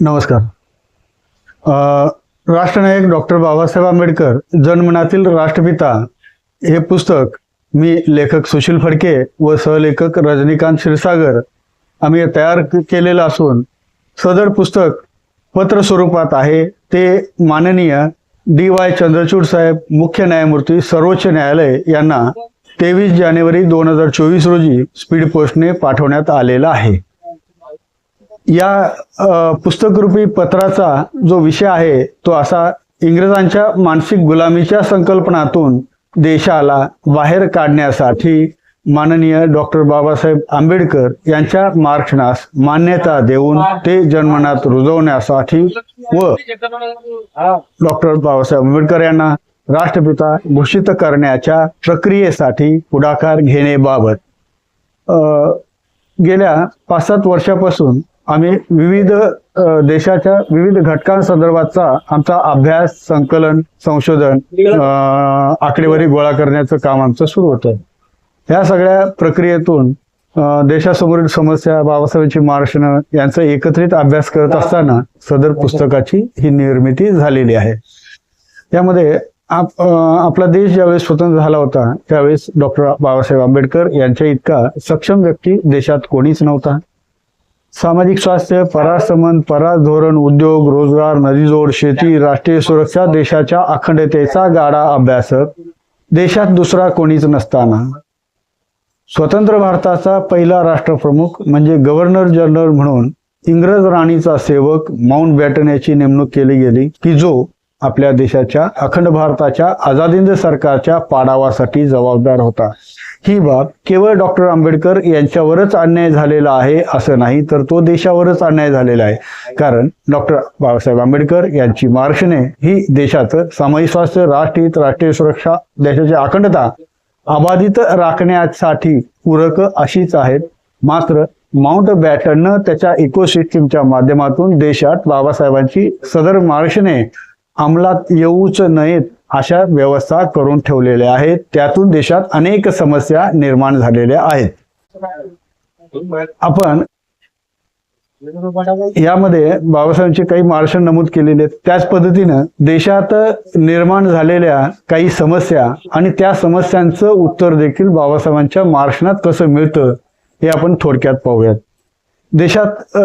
नमस्कार. राष्ट्रनायक डॉक्टर बाबासाहेब आंबेडकर जन्मनातील राष्ट्रपिता हे पुस्तक मी लेखक सुशील फडके व सहलेखक रजनीकांत क्षीरसागर आम्ही तयार केलेलं असून सदर पुस्तक पत्र स्वरूपात आहे. ते माननीय डी वाय चंद्रचूड साहेब मुख्य न्यायमूर्ती सर्वोच्च न्यायालय यांना तेवीस जानेवारी दोन हजार चोवीस रोजी स्पीड पोस्टने पाठवण्यात आलेला आहे. या पुस्तकरूपी पत्राचा जो विषय आहे तो असा इंग्रजांच्या मानसिक गुलामीच्या संकल्पनातून देशाला बाहेर काढण्यासाठी माननीय डॉक्टर बाबासाहेब आंबेडकर यांच्या मार्गदर्शनास मान्यता देऊन ते जन्मनात रुजवण्यासाठी व डॉक्टर बाबासाहेब आंबेडकर यांना राष्ट्रपिता घोषित करण्याच्या प्रक्रियेसाठी पुढाकार घेण्याबाबत अ, गेल्या पाच सात वर्षापासून आम्ही विविध देशाच्या विविध घटकांसंदर्भातचा आमचा अभ्यास संकलन संशोधन आकडेवारी गोळा करण्याचं काम आमचं सुरू होतं. या सगळ्या प्रक्रियेतून देशासमोरील समस्या बाबासाहेबांची मार्गदर्शन यांचा एकत्रित अभ्यास करत असताना सदर पुस्तकाची ही निर्मिती झालेली आहे. यामध्ये आप आपला देश ज्यावेळेस स्वतंत्र झाला होता त्यावेळेस डॉक्टर बाबासाहेब आंबेडकर यांच्या इतका सक्षम व्यक्ती देशात कोणीच नव्हता. सामाजिक स्वास्थ्य परासंबंध परास धोरण उद्योग रोजगार नदीजोड शेती राष्ट्रीय सुरक्षा देशाच्या अखंडतेचा गाडा अभ्यासक. देशात दुसरा कोणीच नसताना. स्वतंत्र भारताचा पहिला राष्ट्रप्रमुख म्हणजे गव्हर्नर जनरल म्हणून इंग्रज राणीचा सेवक माउंट बॅटन याची नेमणूक केली गेली की जो आपल्या देशाच्या अखंड भारताच्या आझादिंद सरकारच्या पाडावासाठी जबाबदार होता. ही बाब केवळ डॉक्टर आंबेडकर यांच्यावरच अन्याय झालेला आहे असं नाही तर तो देशावरच अन्याय झालेला आहे. कारण डॉक्टर बाबासाहेब आंबेडकर यांची मार्शने ही देशाचं सामाजिक स्वास्थ्य राष्ट्रहित राष्ट्रीय सुरक्षा देशाची अखंडता अबाधित राखण्यासाठी पूरक अशीच आहेत. मात्र माउंट बॅटननं त्याच्या इकोसिस्टीमच्या माध्यमातून देशात बाबासाहेबांची सदर मार्शने अंमलात येऊच नयेत अशा व्यवस्था करून ठेवलेल्या आहेत. त्यातून देशात अनेक समस्या निर्माण झालेल्या आहेत. आपण यामध्ये बाबासाहेबांचे काही मार्शन नमूद केलेले आहेत. त्याच पद्धतीनं देशात निर्माण झालेल्या काही समस्या आणि त्या समस्यांचं उत्तर देखील बाबासाहेबांच्या मार्शनात कसं मिळतं हे आपण थोडक्यात पाहूयात. देशात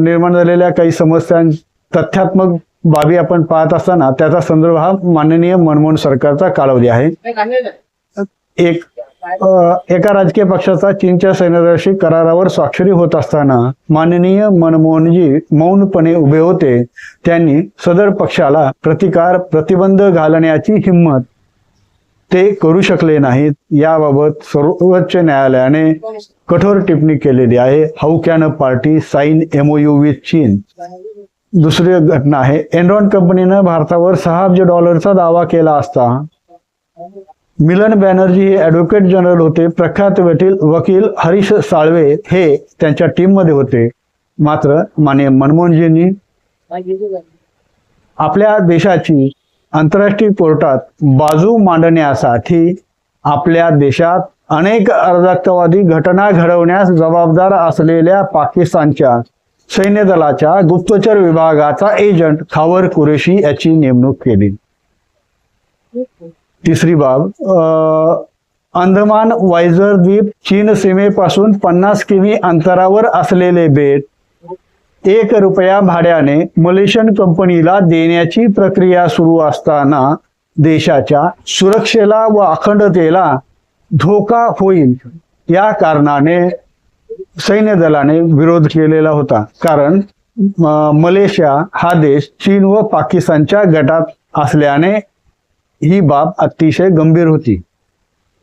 निर्माण झालेल्या काही समस्यां तथ्यात्मक बाबी आपण पाहत असताना त्याचा संदर्भ हा माननीय मनमोहन सरकारचा कालावधी आहे. एक एका राजकीय पक्षाचा चीनच्या सैन्यदर्शी करारावर स्वाक्षरी होत असताना माननीय मनमोहनजी मौनपणे उभे होते. त्यांनी सदर पक्षाला प्रतिकार प्रतिबंध घालण्याची हिंमत ते करू शकले नाहीत. याबाबत सर्वोच्च न्यायालयाने कठोर टिप्पणी केलेली आहे. How can a party sign MOU with China. दुसरी घटना आहे. एनरॉन कंपनीनं भारतावर सहा अब्ज डॉलरचा दावा केला असता मिलन बॅनर्जी हे ऍडव्होकेट जनरल होते. प्रख्यात वकील वकील हरीश साळवे हे त्यांच्या टीममध्ये होते. मात्र माने मनमोहनजींनी आपल्या देशाची आंतरराष्ट्रीय कोर्टात बाजू मांडण्यासाठी आपल्या देशात अनेक अर्धकवादी घटना घडवण्यास जबाबदार असलेल्या पाकिस्तानच्या सैन्य दलाच्या गुप्तचर विभागाचा एजंट खावर कुरेशी याची नेमणूक केली. तिसरी बाब अंदमान वायझर द्वीप चीन सीमेपासून पन्नास किमी अंतरावर असलेले बेट एक रुपया भाड्याने मलेशियन कंपनीला देण्याची प्रक्रिया सुरू असताना देशाच्या सुरक्षेला व अखंडतेला धोका होईल या कारणाने सैन्य दलाने विरोध केलेला होता. कारण मलेशिया हा देश चीन व पाकिस्तानच्या गटात असल्याने ही बाब अतिशय गंभीर होती.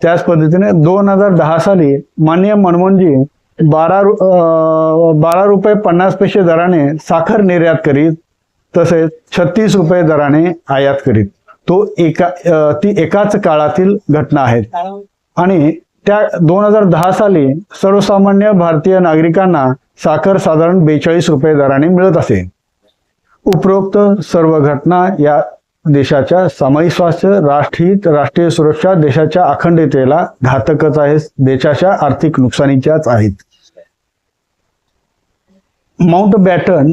त्याच पद्धतीने दोन हजार दहा साली माननीय मनमोहनजी बारा रु- बारा रुपये पन्नास पैसे दराने साखर निर्यात करीत तसेच छत्तीस रुपये दराने आयात करीत. तो एका ती एकाच काळातील घटना आहेत. आणि त्या दोन हजार दहा साली सर्वसामान्य भारतीय नागरिकांना साखर साधारण बेचाळीस रुपये दराने मिळत असे. उपरोक्त सर्व घटना या देशाच्या सामायिक स्वास्थ्य राष्ट्रहित राष्ट्रीय सुरक्षा देशाच्या अखंडतेला घातकच आहेत देशाच्या आर्थिक नुकसानीच्याच आहेत. माउंट बॅटन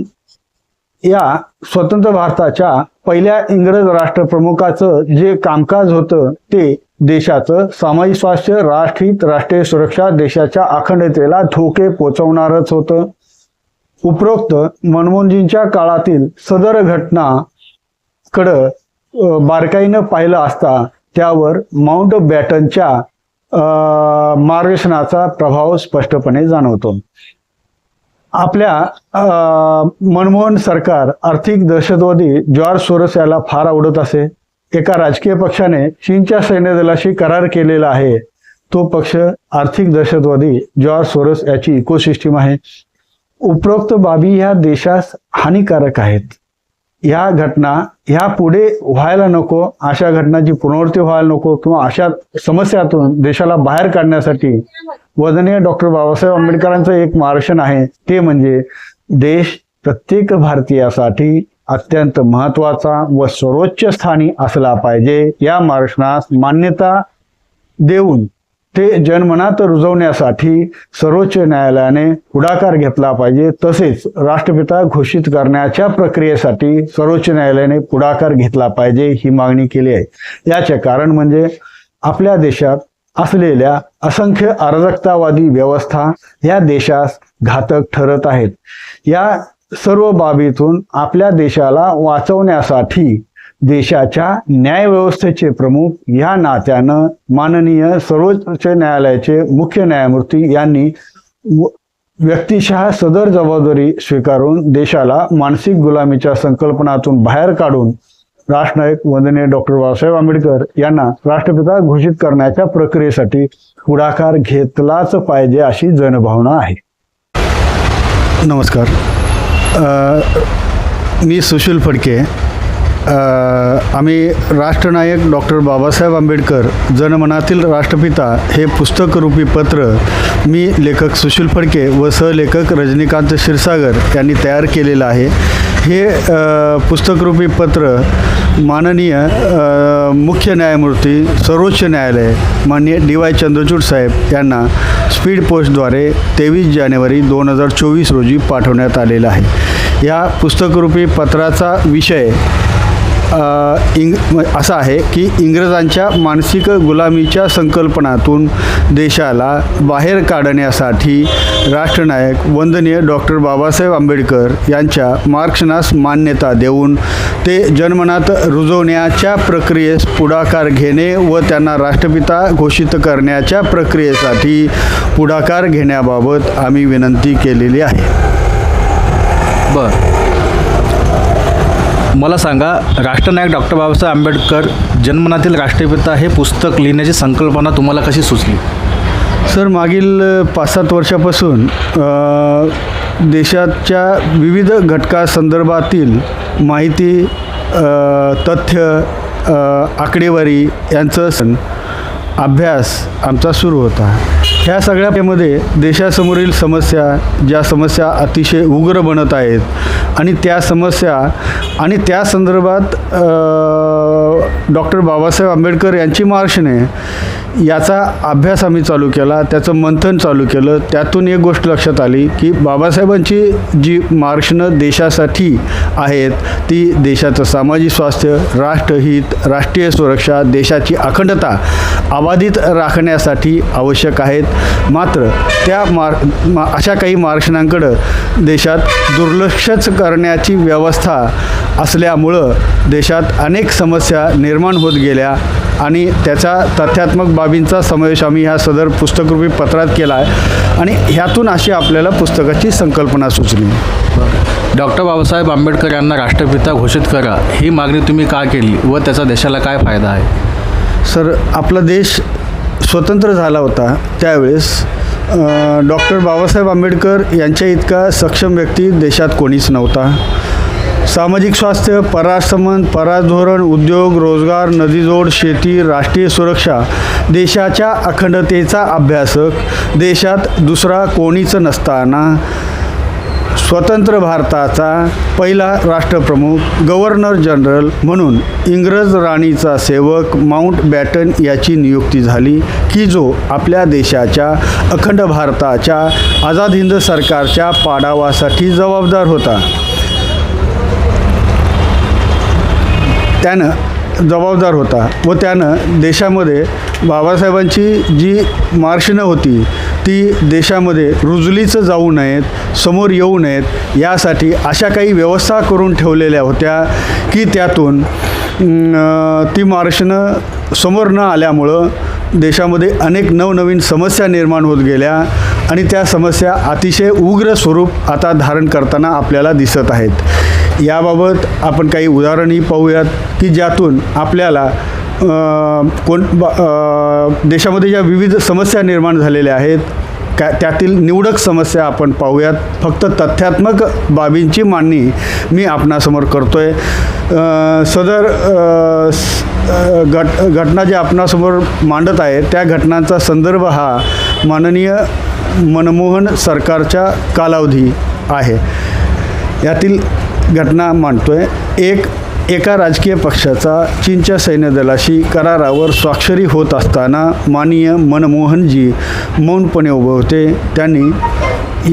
या स्वतंत्र भारताच्या पहिल्या इंग्रज राष्ट्रप्रमुखाचं जे कामकाज होतं ते देशाचं सामाजिक स्वास्थ्य राष्ट्रहित राष्ट्रीय सुरक्षा देशाच्या अखंडतेला धोके पोचवणारच होतं. उपरोक्त मनमोहनजींच्या काळातील सदर घटना कडं बारकाईनं पाहिलं असता त्यावर माउंट बॅटनच्या मार्गदर्शनाचा प्रभाव स्पष्टपणे जाणवतो. आपल्या मनमोहन सरकार आर्थिक दहशतवादी जॉर्ज सोरस याला फार आवडत असे. एका राजकीय पक्षाने चीनच्या सैन्यदलाशी करार केलेला आहे. तो पक्ष आर्थिक दहशतवादी जॉर्ज सोरस याची इकोसिस्टीम आहे. उपरोक्त बाबी ह्या देशास हानिकारक आहेत. ह्या घटना ह्या पुढे व्हायला नको अशा घटनाची पुनरावृत्ती व्हायला नको किंवा अशा समस्यातून देशाला बाहेर काढण्यासाठी वदनीय डॉक्टर बाबासाहेब आंबेडकरांचं एक मार्गदर्शन आहे. ते म्हणजे देश प्रत्येक भारतीयासाठी अत्यंत महत्त्वाचा व सर्वोच्च स्थानी असला पाहिजे. या मार्गदर्शनास मान्यता देऊन ते जनमनात रुजवण्यासाठी सर्वोच्च न्यायालयाने पुढाकार घेतला पाहिजे. तसेच राष्ट्रपिता घोषित करण्याच्या प्रक्रियेसाठी सर्वोच्च न्यायालयाने पुढाकार घेतला पाहिजे ही मागणी केली आहे. याचे कारण म्हणजे आपल्या देशात असलेल्या असंख्य अराजकतावादी व्यवस्था या देशास घातक ठरत आहेत. या सर्व बाबीतून आपल्या देशाला वाचवण्यासाठी देशाच्या न्यायव्यवस्थेचे प्रमुख या नात्यानं माननीय सर्वोच्च न्यायालयाचे मुख्य न्यायमूर्ती यांनी व्यक्तिशः सदर जबाबदारी स्वीकारून देशाला मानसिक गुलामीच्या संकल्पनातून बाहेर काढून राष्ट्रनायक वंदनीय डॉक्टर बाबासाहेब आंबेडकर यांना राष्ट्रपिता घोषित करण्याच्या प्रक्रियेसाठी पुढाकार घेतलाच पाहिजे अशी जनभावना आहे. नमस्कार. आ, मी सुशील फडके आम्ही राष्ट्रनायक डॉक्टर बाबासाहेब आंबेडकर जनमनातील राष्ट्रपिता हे पुस्तकरूपी पत्र मी लेखक सुशील फडके व सहलेखक रजनीकांत क्षीरसागर यांनी तयार केलेलं आहे. हे पुस्तकरूपी पत्र माननीय मुख्य न्यायमूर्ती सर्वोच्च न्यायालय माननीय डी वाय चंद्रचूड साहेब यांना स्पीड पोस्टद्वारे तेवीस जानेवारी दोन हजार चोवीस रोजी पाठवण्यात आलेला आहे. या पुस्तकरूपी पत्राचा विषय इंग असं आहे की इंग्रजांच्या मानसिक गुलामीच्या संकल्पनातून देशाला बाहेर काढण्यासाठी राष्ट्रनायक वंदनीय डॉक्टर बाबासाहेब आंबेडकर यांच्या मार्क्सनास मान्यता देऊन ते जन्मनात रुजवण्याच्या प्रक्रियेस पुढाकार घेणे व त्यांना राष्ट्रपिता घोषित करण्याच्या प्रक्रियेसाठी पुढाकार घेण्याबाबत आम्ही विनंती केलेली आहे. बरं. मला सांगा राष्ट्रनायक डॉक्टर बाबासाहेब आंबेडकर जन्मनातील राष्ट्रपिता हे पुस्तक लिहिण्याची संकल्पना तुम्हाला कशी सुचली? सर मागील पाच सात वर्षापासून देशाच्या विविध घटकासंदर्भातील माहिती तथ्य आकडेवारी यांचं अभ्यास आमचा सुरू होता. ह्या सगळ्यामध्ये देशासमोरील समस्या ज्या समस्या अतिशय उग्र बनत आहेत आणि त्या समस्या आणि त्या संदर्भात डॉक्टर बाबासाहेब आंबेडकर यांची मार्शने याचा अभ्यास आम्ही चालू केला त्याचं मंथन चालू केलं. त्यातून एक गोष्ट लक्षात आली की बाबासाहेबांची जी मार्गदर्शनं देशासाठी आहेत ती देशाचं सामाजिक स्वास्थ्य राष्ट्रहित राष्ट्रीय सुरक्षा देशाची अखंडता अबाधित राखण्यासाठी आवश्यक आहेत. मात्र त्या मार मा अशा काही मार्गदर्शनांकडं देशात दुर्लक्षच करण्याची व्यवस्था असल्यामुळं देशात अनेक समस्या निर्माण होत गेल्या. आणि त्याचा तथ्यात्मक बाबींचा समावेश आम्ही ह्या सदर पुस्तकरूपी पत्रात केला आहे आणि ह्यातून अशी आपल्याला पुस्तकाची संकल्पना सुचली. डॉक्टर बाबासाहेब आंबेडकर यांना राष्ट्रपिता घोषित करा. ही मागणी तुम्ही का केली व त्याचा देशाला काय फायदा आहे? सर आपला देश स्वतंत्र झाला होता त्यावेळेस. डॉक्टर बाबासाहेब आंबेडकर यांच्या इतका सक्षम व्यक्ती देशात कोणीच नव्हता. सामाजिक स्वास्थ्य परासंबंध पराधोरण उद्योग रोजगार नदीजोड शेती राष्ट्रीय सुरक्षा देशाच्या अखंडतेचा अभ्यासक देशात दुसरा कोणीच नसताना स्वतंत्र भारताचा पहिला राष्ट्रप्रमुख गव्हर्नर जनरल म्हणून इंग्रज राणीचा सेवक माउंट बॅटन याची नियुक्ती झाली की जो आपल्या देशाच्या अखंड भारताच्या आझाद हिंद सरकारच्या पाडावासाठी जबाबदार होता. त्यानं जबाबदार होता व त्यानं देशामध्ये बाबासाहेबांची जी मार्शनं होती ती देशामध्ये रुजलीच जाऊ नयेत समोर येऊ नयेत यासाठी अशा काही व्यवस्था करून ठेवलेल्या होत्या की त्यातून ती मार्शनं समोर न आल्यामुळं देशामध्ये अनेक नवनवीन समस्या निर्माण होत गेल्या आणि त्या समस्या अतिशय उग्र स्वरूप आता धारण करताना आपल्याला दिसत आहेत. याबाबत आपण काही उदाहरणही पाहूयात की ज्यातून आपल्याला कोण देशामध्ये ज्या विविध समस्या निर्माण झालेल्या आहेत का त्यातील निवडक समस्या आपण पाहूयात. फक्त तथ्यात्मक बाबींची मांडणी मी आपणासमोर करतो आहे सदर घट घटना ज्या आपणासमोर मांडत आहे त्या घटनांचा संदर्भ हा माननीय मनमोहन सरकारच्या कालावधी आहे. यातील घटना मांडतो आहे एक एका राजकीय पक्षाचा चीनच्या सैन्यदलाशी करारावर स्वाक्षरी होत असताना माननीय मनमोहनजी मौनपणे उभे होते. त्यांनी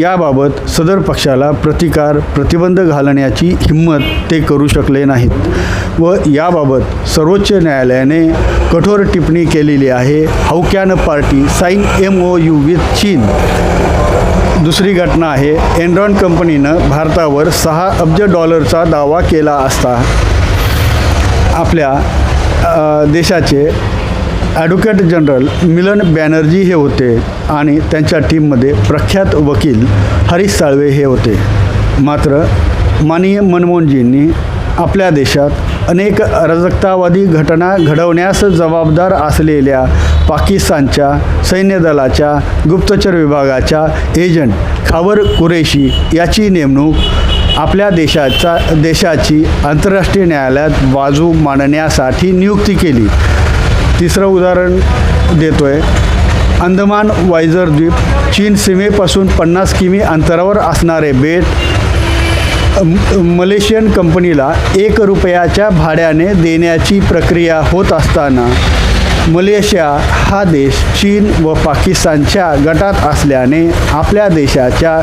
याबाबत सदर पक्षाला प्रतिकार प्रतिबंध घालण्याची हिंमत ते करू शकले नाहीत व याबाबत सर्वोच्च न्यायालयाने कठोर टिप्पणी केलेली आहे. How party sign M O U with China. दुसरी घटना आहे. एनरॉन कंपनीनं भारतावर सहा अब्ज डॉलरचा दावा केला असता आपल्या देशाचे ॲडव्होकेट जनरल मिलन बॅनर्जी हे होते आणि त्यांच्या टीममध्ये प्रख्यात वकील हरीश साळवे हे होते. मात्र माननीय मनमोहनजींनी आपल्या देशात अनेक अराजकतावादी घटना घडवण्यास जबाबदार असलेल्या पाकिस्तानच्या सैन्यदलाच्या गुप्तचर विभागाच्या एजंट खावर कुरेशी याची नेमणूक आपल्या देशाचा देशाची आंतरराष्ट्रीय न्यायालयात बाजू मांडण्यासाठी नियुक्ती केली. तिसरं उदाहरण देतो आहे अंदमान वायझर द्वीप चीन सीमेपासून पन्नास किमी अंतरावर असणारे बेट मलेशियन कंपनीला एक रुपयाच्या भाड्याने देण्याची प्रक्रिया होत असताना मलेशिया हा देश चीन व पाकिस्तानच्या गटात असल्याने आपल्या देशाच्या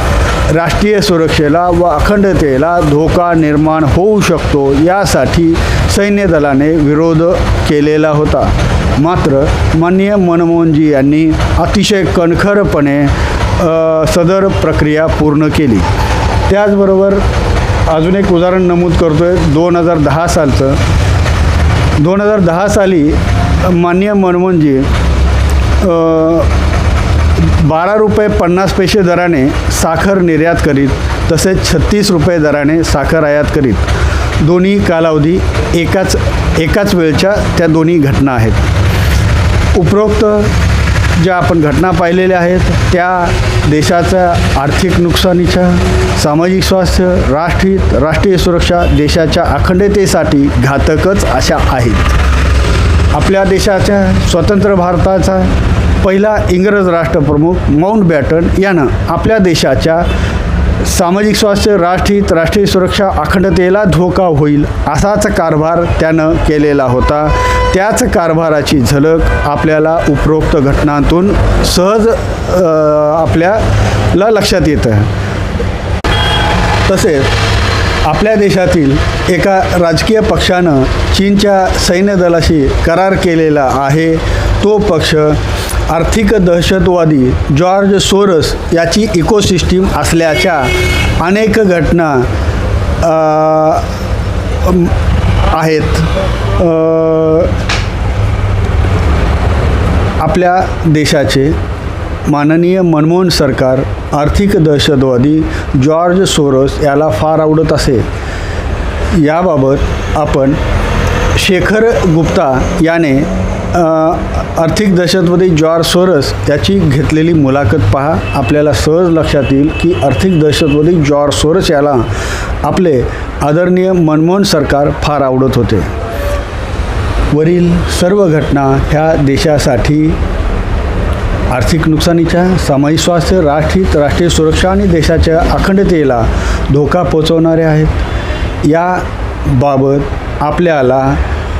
राष्ट्रीय सुरक्षेला व अखंडतेला धोका निर्माण होऊ शकतो यासाठी सैन्य दलाने विरोध केलेला होता. मात्र माननीय मनमोहनजी यांनी अतिशय कणखरपणे सदर प्रक्रिया पूर्ण केली. त्याचबरोबर अजून एक उदाहरण नमूद करतो आहे दोन हजार दहा सालचं. दोन हजार दहा साली माननीय मनमोहनजी बारा रुपये पन्नास पैसे दराने साखर निर्यात करीत तसेच छत्तीस रुपये दराने साखर आयात करीत. दोन्ही कालावधी एकाच एकाच वेळच्या त्या दोन्ही घटना आहेत. उपरोक्त ज्या आपण घटना पाहिलेल्या आहेत त्या देशाच्या आर्थिक नुकसानीच्या सामाजिक स्वास्थ्य राष्ट्रीय राष्ट्रीय सुरक्षा देशाच्या अखंडतेसाठी घातकच अशा आहेत. आपल्या देशाच्या स्वतंत्र भारताचा पहिला इंग्रज राष्ट्रप्रमुख माउंट बॅटन यानं आपल्या देशाच्या सामाजिक स्वास्थ्य राष्ट्रीय राष्ट्रीय सुरक्षा अखंडतेला धोका होईल असाच कारभार त्यानं केलेला होता. त्याच कारभाराची झलक आपल्याला उपरोक्त घटनांतून सहज आपल्याला लक्षात येतं. तसेच आपल्या देशातील एका राजकीय पक्षानं चीनच्या सैन्य दलाशी करार केलेला आहे. तो पक्ष आर्थिक दहशतवादी जॉर्ज सोरस याची इकोसिस्टीम असल्याच्या अनेक घटना आहेत. आपल्या देशाचे माननीय मनमोहन सरकार आर्थिक दहशतवादी जॉर्ज सोरस याला फार आवडत असे. याबाबत आपण शेखर गुप्ता याने आर्थिक दहशतवादी जॉर्ज सोरस याची घेतलेली मुलाखत पहा. आपल्याला सहज लक्षात येईल की आर्थिक दहशतवादी जॉर्ज सोरस याला आपले आदरणीय मनमोहन सरकार फार आवडत होते. वरील सर्व घटना ह्या देशासाठी आर्थिक नुकसानीच्या सामाजिक स्वास्थ्य राष्ट्रीय राष्ट्रीय सुरक्षा आणि देशाच्या अखंडतेला धोका पोचवणारे आहेत. याबाबत आपल्याला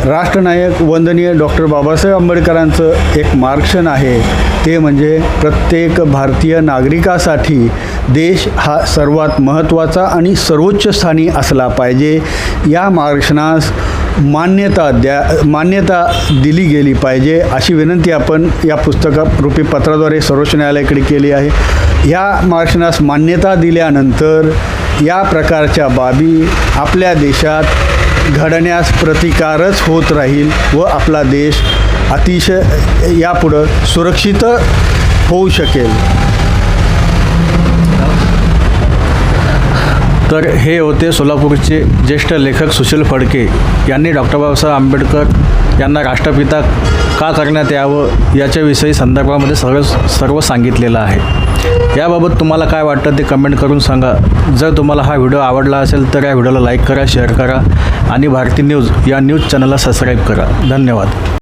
राष्ट्रनायक वंदनीय डॉक्टर बाबासाहेब आंबेडकरांचं एक मार्गदर्शन आहे. ते म्हणजे प्रत्येक भारतीय नागरिकासाठी देश हा सर्वात महत्त्वाचा आणि सर्वोच्च स्थानी असला पाहिजे. या मार्गदर्शनास मान्यता द्या मान्यता दिली गेली पाहिजे अशी विनंती आपण या पुस्तकारूपी पत्राद्वारे सर्वोच्च न्यायालयाकडे केली आहे. ह्या मार्शनास मान्यता दिल्यानंतर या प्रकारच्या बाबी आपल्या देशात घडण्यास प्रतिकारच होत राहील व आपला देश अतिशय यापुढं सुरक्षित होऊ शकेल. तर हे होते सोलापूरचे ज्येष्ठ लेखक सुशील फडके यांनी डॉक्टर बाबासाहेब आंबेडकर यांना राष्ट्रपिता का करण्यात यावं याच्याविषयी संदर्भामध्ये सर्व सर्व सांगितलेलं आहे. याबाबत तुम्हाला काय वाटतं ते कमेंट करून सांगा. जर तुम्हाला हा व्हिडिओ आवडला असेल तर या व्हिडिओला लाईक करा शेअर करा आणि भारती न्यूज या न्यूज चॅनलला सबस्क्राईब करा. धन्यवाद.